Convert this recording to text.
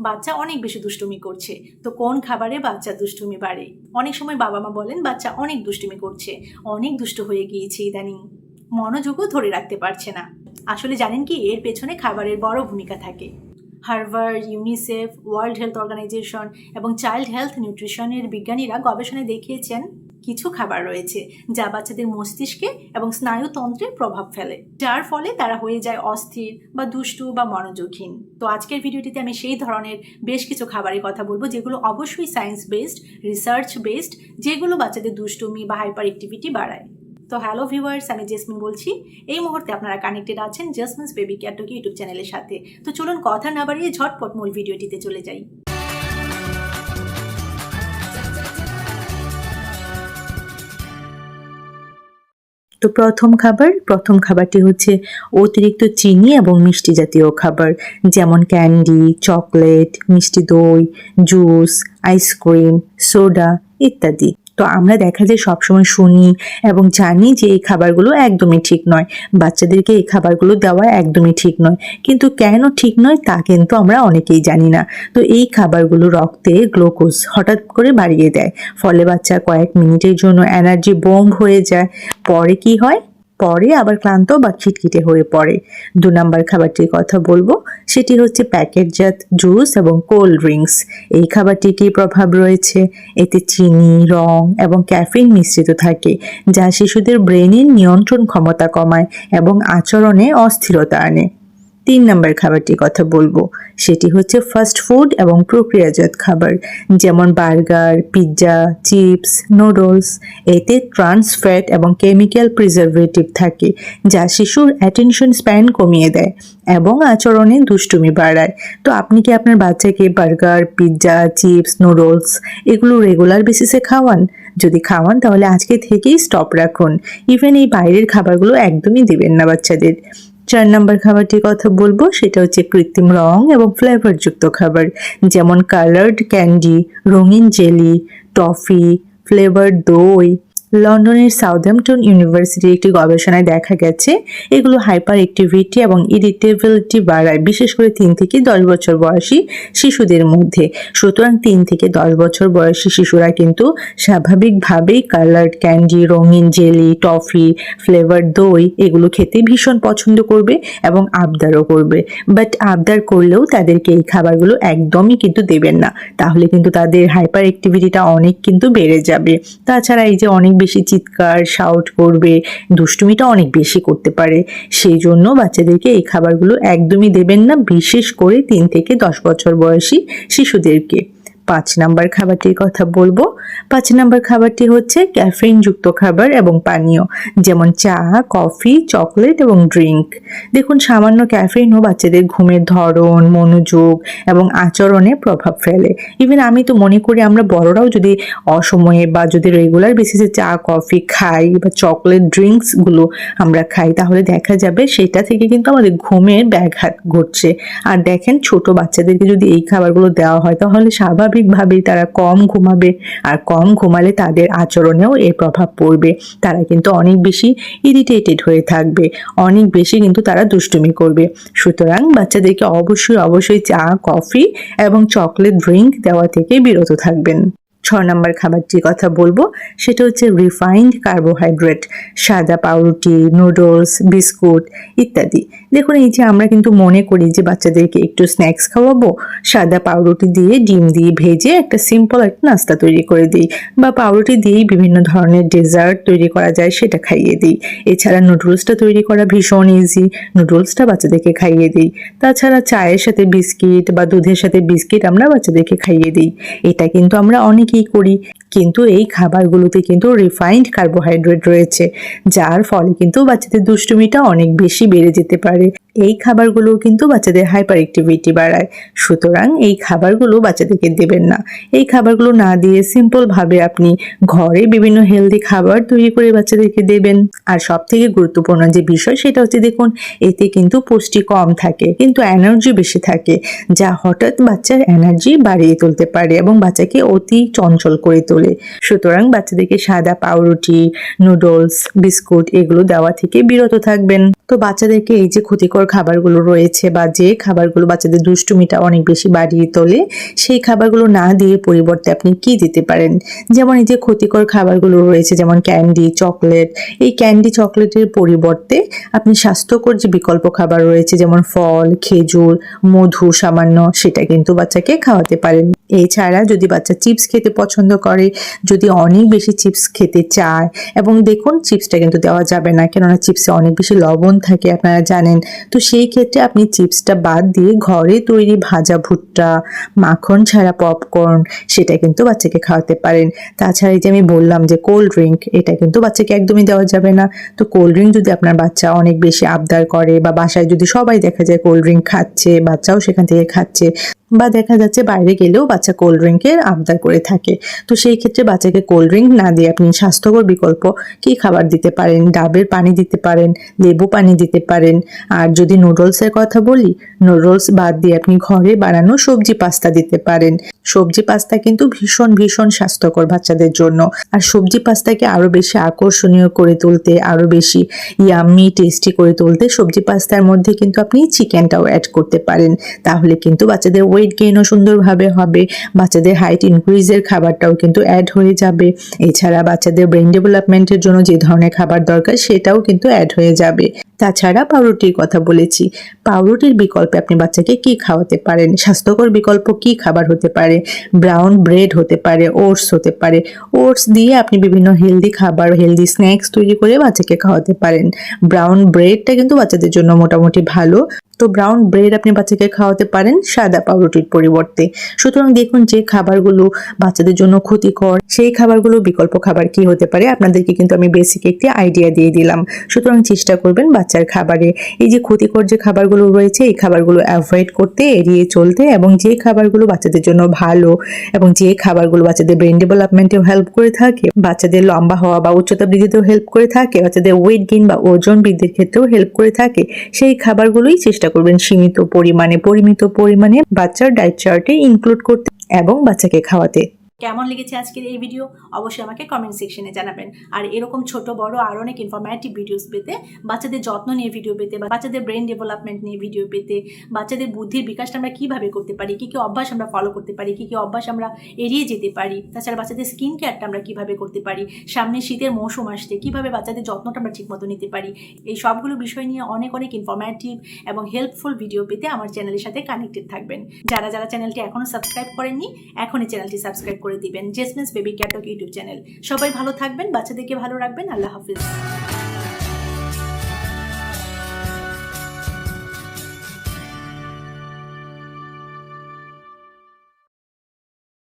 বাচ্চা অনেক বেশি দুষ্টুমি করছে। তো কোন খাবারে বাচ্চা দুষ্টুমি বাড়ে? অনেক সময় বাবা মা বলেন, বাচ্চা অনেক দুষ্টুমি করছে, অনেক দুষ্ট হয়ে গিয়েছে ইদানিং। মনোযোগও ধরে রাখতে পারছে না। আসলে জানেন কি, এর পেছনে খাবারের বড় ভূমিকা থাকে। Harvard, UNICEF, World Health Organization এবং চাইল্ড হেলথ নিউট্রিশনের বিজ্ঞানীরা গবেষণায় দেখিয়েছেন কিছু খাবার রয়েছে, যা বাচ্চাদের মস্তিষ্কে এবং স্নায়ুতন্ত্রে প্রভাব ফেলে। যার ফলে তারা হয়ে যায় অস্থির বা দুষ্টু বা মনোযোগহীন। তো আজকের ভিডিওটিতে আমি সেই ধরনের বেশ কিছু খাবারের কথা বলব, যেগুলো অবশ্যই সায়েন্স বেসড রিসার্চ বেসড যেগুলো বাচ্চাদের দুষ্টুমি বা হাইপার অ্যাক্টিভিটি বাড়ায়। তো হ্যালো ভিউয়ার্স আমি জেসমিন বলছি। এই মুহূর্তে আপনারা কানেক্টেড আছেন জাসমিনস বেবি কেয়ার ক্যাটকি ইউটিউব চ্যানেলের সাথে। তো চলুন কথা না বাড়িয়ে ঝটপট মূল ভিডিওটিতে চলে যাই। তো প্রথম খাবার, প্রথম খাবারটি হচ্ছে অতিরিক্ত চিনি এবং মিষ্টি জাতীয় খাবার, যেমন ক্যান্ডি, চকলেট, মিষ্টি দই, জুস, আইসক্রিম, সোডা ইত্যাদি। তো আমরা দেখা যায় সবসময় শুনি এবং জানি যে এই খাবারগুলো একদমই ঠিক নয়। বাচ্চাদেরকে এই খাবারগুলো দেওয়া একদমই ঠিক নয়। কিন্তু কেন ঠিক নয় তা কিন্তু আমরা অনেকেই জানি না। তো এই খাবারগুলো রক্তে গ্লুকোজ হঠাৎ করে বাড়িয়ে দেয়। ফলে বাচ্চা কয়েক মিনিটের জন্য এনার্জি বম্ব হয়ে যায়। পরে কি হয়? পরে আবার ক্লান্ত বা খিটখিটে হয়ে পড়ে। দু নম্বর খাবারটির কথা বলব, সেটি হচ্ছে প্যাকেটজাত জুস এবং কোল্ড ড্রিঙ্কস। এই খাবারটির কী প্রভাব রয়েছে। এতে চিনি, রং এবং ক্যাফিন মিশ্রিত থাকে, যা শিশুদের ব্রেনের নিয়ন্ত্রণ ক্ষমতা কমায় এবং আচরণে অস্থিরতা আনে। তিন নম্বর খাবারটির কথা বলব। সেটি হচ্ছে ফাস্ট ফুড এবং প্রক্রিয়াজাত খাবার, যেমন বার্গার, পিৎজা, চিপস, নুডলস। এতে ট্রান্স ফ্যাট এবং কেমিক্যাল প্রিজারভেটিভ থাকে, যা শিশুর অ্যাটেনশন স্প্যান কমিয়ে দেয় এবং আচরণে দুষ্টুমি বাড়ায়। তো আপনি কি আপনার বাচ্চাকে বার্গার, পিৎজা, চিপস, নুডলস এগুলো রেগুলার বেসিসে খাওয়ান? যদি খাওয়ান, তাহলে আজকে থেকেই স্টপ রাখুন। ইভেন এই বাইরের খাবারগুলো একদমই দেবেন না বাচ্চাদের। চার নম্বর খাবারটির কথা বলব, সেটা হচ্ছে কৃত্রিম রং এবং ফ্লেভারযুক্ত খাবার, যেমন কালার্ড ক্যান্ডি, রঙিন জেলি, টফি ফ্লেভার দই লন্ডনের সাউথহ্যাম্পটন ইউনিভার্সিটির একটি গবেষণায় দেখা গেছে, এগুলো হাইপার অ্যাক্টিভিটি এবং ইরিটেবিলিটি বাড়ায়, বিশেষ করে তিন থেকে দশ বছর বয়সী শিশুদের মধ্যে। সুতরাং তিন থেকে দশ বছর বয়সী শিশুরা কিন্তু স্বাভাবিকভাবেই কালার্ড ক্যান্ডি, রঙিন জেলি, টফি, ফ্লেভার দই এগুলো খেতে ভীষণ পছন্দ করবে এবং আবদারও করবে। বাট আবদার করলেও তাদেরকে এই খাবারগুলো একদমই কিন্তু দেবেন না। তাহলে কিন্তু তাদের হাইপার অ্যাক্টিভিটিটা অনেক কিন্তু বেড়ে যাবে। তাছাড়া এই যে অনেক বেশি চিৎকার শাউট করবে, দুষ্টুমিটা অনেক বেশি করতে পারে। সেই জন্য বাচ্চাদেরকে এই খাবারগুলো একদমই দেবেন না, বিশেষ করে তিন থেকে দশ বছর বয়সী শিশুদেরকে। পাঁচ নাম্বার খাবারটির কথা বলব। পাঁচ নাম্বার খাবারটি হচ্ছে ক্যাফেইনযুক্ত খাবার এবং পানীয়, যেমন চা, কফি, চকলেট এবং ড্রিঙ্ক দেখুন, সামান্য ক্যাফেইনও বাচ্চাদের ঘুমের ধরন, মনোযোগ এবং আচরণে প্রভাব ফেলে। ইভেন আমি তো মনে করি আমরা বড়রাও যদি অসময়ে বা যদি রেগুলার বেসিসে চা, কফি খাই বা চকলেট ড্রিঙ্কসগুলো আমরা খাই, তাহলে দেখা যাবে সেটা থেকে কিন্তু আমাদের ঘুমের ব্যাঘাত ঘটছে। আর দেখেন, ছোট বাচ্চাদেরকে যদি এই খাবারগুলো দেওয়া হয়, তাহলে স্বাভাবিকভাবেই তারা কম ঘুমাবে আর কম ঘুমালে তাদের আচরণেও এর প্রভাব পড়বে। তারা কিন্তু অনেক বেশি ইরিটেটেড হয়ে থাকবে, অনেক বেশি কিন্তু তারা দুষ্টুমি করবে। সুতরাং বাচ্চাদেরকে অবশ্যই অবশ্যই চা, কফি এবং চকলেট ড্রিঙ্ক দেওয়া থেকে বিরত থাকবেন। ছ নম্বর খাবারটির কথা বলব, সেটা হচ্ছে রিফাইন্ড কার্বোহাইড্রেট সাদা পাউরুটি নুডলস বিস্কুট ইত্যাদি। দেখুন, এই যে আমরা কিন্তু মনে করি যে বাচ্চাদেরকে একটু স্ন্যাক্স খাওয়াবো, সাদা পাউরুটি দিয়ে, ডিম দিয়ে ভেজে একটা সিম্পল একটা নাস্তা তৈরি করে দিই বা পাউরুটি দিয়েই বিভিন্ন ধরনের ডেজার্ট তৈরি করা যায়, সেটা খাইয়ে দিই। এছাড়া নুডলসটা তৈরি করা ভীষণ ইজি নুডলসটা বাচ্চাদেরকে খাইয়ে দিই। তাছাড়া চায়ের সাথে বিস্কিট বা দুধের সাথে বিস্কিট আমরা বাচ্চাদেরকে খাইয়ে দিই। এটা কিন্তু আমরা অনেকেই করি। কিন্তু এই খাবারগুলোতে কিন্তু রিফাইন্ড কার্বোহাইড্রেট রয়েছে, যার ফলে কিন্তু বাচ্চাদের দুষ্টুমিটা অনেক বেশি বেড়ে যেতে পারে। এই খাবারগুলো কিন্তু বাচ্চাদের হাইপার অ্যাক্টিভিটি বাড়ায়। সুতরাং এই খাবারগুলো বাচ্চাদেরকে দেবেন না। এই খাবারগুলো না দিয়ে সিম্পলভাবে আপনি ঘরে বিভিন্ন হেলদি খাবার তৈরি করে বাচ্চাদেরকে দেবেন। আর সব থেকে গুরুত্বপূর্ণ যে বিষয় সেটা হচ্ছে দেখুন, এতে কিন্তু পুষ্টি কম থাকে, কিন্তু এনার্জি বেশি থাকে, যা হঠাৎ বাচ্চার এনার্জি বাড়িয়ে তুলতে পারে এবং বাচ্চাকে অতি চঞ্চল করে তোলে। সুতরাং বাচ্চাদেরকে সাদা পাউরুটি নুডলস বিস্কুট এগুলো দেওয়া থেকে বিরত থাকবেন। তো বাচ্চাদেরকে এই যে ক্ষতিকর ক্ষতিকর খাবারগুলো রয়েছে বা যে খাবারগুলো বাচ্চাদের দুষ্টুমিটা অনেক বেশি বাড়িয়ে তোলে, সেই খাবারগুলো না দিয়ে পরিবর্তে আপনি কি দিতে পারেন? যেমন এই যে ক্ষতিকর খাবারগুলো রয়েছে, যেমন ক্যান্ডি, চকলেট, এই ক্যান্ডি চকলেটের পরিবর্তে আপনি স্বাস্থ্যকর যে বিকল্প খাবার রয়েছে, যেমন ফল, খেজুর, মধু সামান্য, সেটা কিন্তু বাচ্চাকে খাওয়াতে পারেন। এছাড়া যদি বাচ্চা চিপস খেতে পছন্দ করে, যদি অনেক বেশি চিপস খেতে চায়, এবং দেখুন, চিপসটা কিন্তু দেওয়া যাবে না, কেননা চিপসে অনেক বেশি লবণ থাকে, আপনারা জানেন। তো সেই ক্ষেত্রে আপনি চিপসটা বাদ দিয়ে ঘরে তৈরি ভাজা ভুট্টা, মাখন ছাড়া পপকর্ন সেটা কিন্তু বাচ্চাকে খাওয়াতে পারেন। তাছাড়া এই যে আমি বললাম যে কোল্ড ড্রিঙ্ক এটা কিন্তু বাচ্চাকে একদমই দেওয়া যাবে না। তো কোল্ড ড্রিঙ্ক যদি আপনার বাচ্চা অনেক বেশি আবদার করে বা বাসায় যদি সবাই দেখা যায় কোল্ড ড্রিঙ্ক খাচ্ছে, বাচ্চাও সেখান থেকে খাচ্ছে বা দেখা যাচ্ছে বাইরে গেলেও বাচ্চা কোল্ড ড্রিঙ্কের আবদার করে থাকে। তো সেই ক্ষেত্রে বাচ্চাকে কোল্ড ড্রিঙ্ক না দিয়ে আপনি স্বাস্থ্যকর বিকল্প কি খাবার দিতে পারেন? ডাবের পানি দিতে পারেন, লেবু পানি দিতে পারেন, আর যদি নুডলসের কথা বলি, নুডলস বাদ দিয়ে আপনি ঘরে বানানো সবজি পাস্তা দিতে পারেন। সবজি পাস্তা কিন্তু ভীষণ ভীষণ স্বাস্থ্যকর বাচ্চাদের জন্য। আর সবজি পাস্তাকে আরও বেশি আকর্ষণীয় করে তুলতে, আরও বেশি ইয়াম্মি টেস্টি করে তুলতে সবজি পাস্তার মধ্যে কিন্তু আপনি চিকেনটাও অ্যাড করতে পারেন। তাহলে কিন্তু বাচ্চাদের ওয়েট গেইনও সুন্দরভাবে হবে। বাচ্চাদের হাইট ইনক্রিজের খাবারটাও কিন্তু অ্যাড হয়ে যাবে। এছাড়া বাচ্চাদের ব্রেন ডেভেলপমেন্টের জন্য যে ধরনের খাবার দরকার, সেটাও কিন্তু অ্যাড হয়ে যাবে। তাছাড়া পাউরুটির কথা বলেছি। পাউরুটির বিকল্পে আপনি বাচ্চাকে কি খাওয়াতে পারেন? স্বাস্থ্যকর বিকল্প কি খাবার হতে পারে? ব্রাউন ব্রেড হতে পারে, ওটস হতে পারে। ওটস দিয়ে আপনি বিভিন্ন হেলদি খাবার, হেলদি স্ন্যাক্স তৈরি করে বাচ্চাকে খাওয়াতে পারেন। ব্রাউন ব্রেডটা কিন্তু বাচ্চাদের জন্য মোটামুটি ভালো। তো ব্রাউন ব্রেড আপনি বাচ্চাকে খাওয়াতে পারেন সাদা পাউরুটির পরিবর্তে। সুতরাং দেখুন যে খাবারগুলো বাচ্চাদের জন্য ক্ষতিকর, সেই খাবারগুলো বিকল্প খাবার কি হতে পারে? আপনাদেরকে কিন্তু আমি বেসিক একটি আইডিয়া দিয়ে দিলাম। সুতরাং চেষ্টা করবেন বাচ্চার খাবারে এই যে ক্ষতিকর যে খাবারগুলো রয়েছে, এই খাবারগুলো অ্যাভয়েড করতে, এড়িয়ে চলতে এবং যে খাবারগুলো বাচ্চাদের জন্য ভালো এবং যে খাবারগুলো বাচ্চাদের ব্রেন ডেভেলপমেন্টেও হেল্প করে থাকে, বাচ্চাদের লম্বা হওয়া বা উচ্চতা বৃদ্ধিতেও হেল্প করে থাকে, বাচ্চাদের ওয়েট গেইন বা ওজন বৃদ্ধির ক্ষেত্রেও হেল্প করে থাকে, সেই খাবারগুলোই চেষ্টা করবেন সীমিত পরিমাণে পরিমিত পরিমাণে বাচ্চার ডায়েট চার্টে ইনক্লুড করতে এবং বাচ্চাকে খাওয়াতে। কেমন লেগেছে আজকের এই ভিডিও অবশ্যই আমাকে কমেন্ট সেকশনে জানাবেন। আর এরকম ছোট, বড় আর অনেক ইনফরমেটিভ ভিডিওস পেতে, বাচ্চাদের যত্ন নিয়ে ভিডিও পেতে বাচ্চাদের ব্রেন ডেভেলপমেন্ট নিয়ে ভিডিও পেতে, বাচ্চাদের বুদ্ধির বিকাশটা আমরা কীভাবে করতে পারি, কী কী অভ্যাস আমরা ফলো করতে পারি, কী কী অভ্যাস আমরা এড়িয়ে যেতে পারি, তাছাড়া বাচ্চাদের স্কিন কেয়ারটা আমরা কীভাবে করতে পারি, সামনে শীতের মৌসুম আসছে, কীভাবে বাচ্চাদের যত্নটা আমরা ঠিকমতো নিতে পারি, এই সবগুলো বিষয় নিয়ে অনেক অনেক ইনফরমেটিভ এবং হেল্পফুল ভিডিও পেতে আমার চ্যানেলের সাথে কানেক্টেড থাকবেন। যারা যারা চ্যানেলটি এখনও সাবস্ক্রাইব করেননি, এখনই চ্যানেলটি সাবস্ক্রাইব করে দিবেন। জেসমিন্স বেবি ক্যাটক ইউটিউব চ্যানেল। সবাই ভালো থাকবেন বাচ্চাদেরকে ভালো রাখবেন। আল্লাহ হাফিজ।